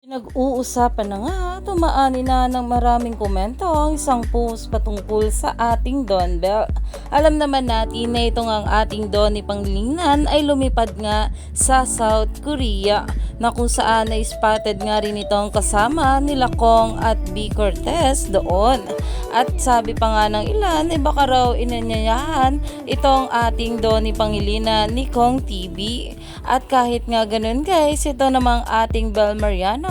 Pinag-uusapan na nga, tumaani na ng maraming komento ang isang post patungkol sa ating Don Bell. Alam naman natin na ito nga ang ating Donnie Pangilinan ay lumipad nga sa South Korea na kung saan ay spotted nga rin itong kasama nila Kong at B. Cortez doon. At sabi pa nga ng ilan, eh baka raw inanyayahan itong ating Donnie Pangilinan ni Kong TV. At kahit nga ganun guys, ito namang ating Bel Mariano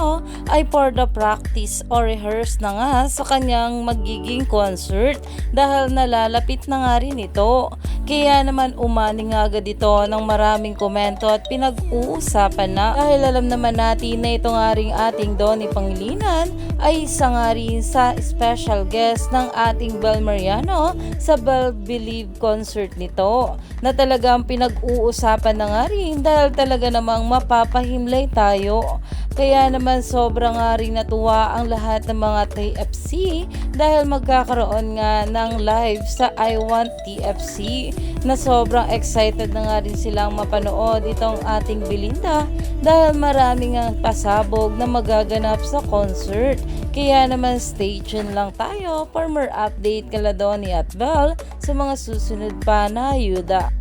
ay for the practice or rehearse na nga sa kanyang magiging concert dahil nalalapit na nga rin ito. Kaya naman umani nga agad ito ng maraming komento at pinag-uusapan na dahil alam naman natin na ito nga rin ating Donnie Pangilinan ay isa nga rin sa special guest ng ating Bel Mariano sa Bel Believe concert nito na talagang pinag-uusapan na nga rin dahil talaga namang mapapahimlay tayo. Kaya naman sobrang nga rin natuwa ang lahat ng mga TFC dahil magkakaroon nga ng live sa I Want TFC na sobrang excited na nga rin silang mapanood itong ating Belinda dahil marami nga pasabog na magaganap sa concert. Kaya naman stay tuned lang tayo for more update kala Donnie at Belle sa mga susunod pa na ayuda.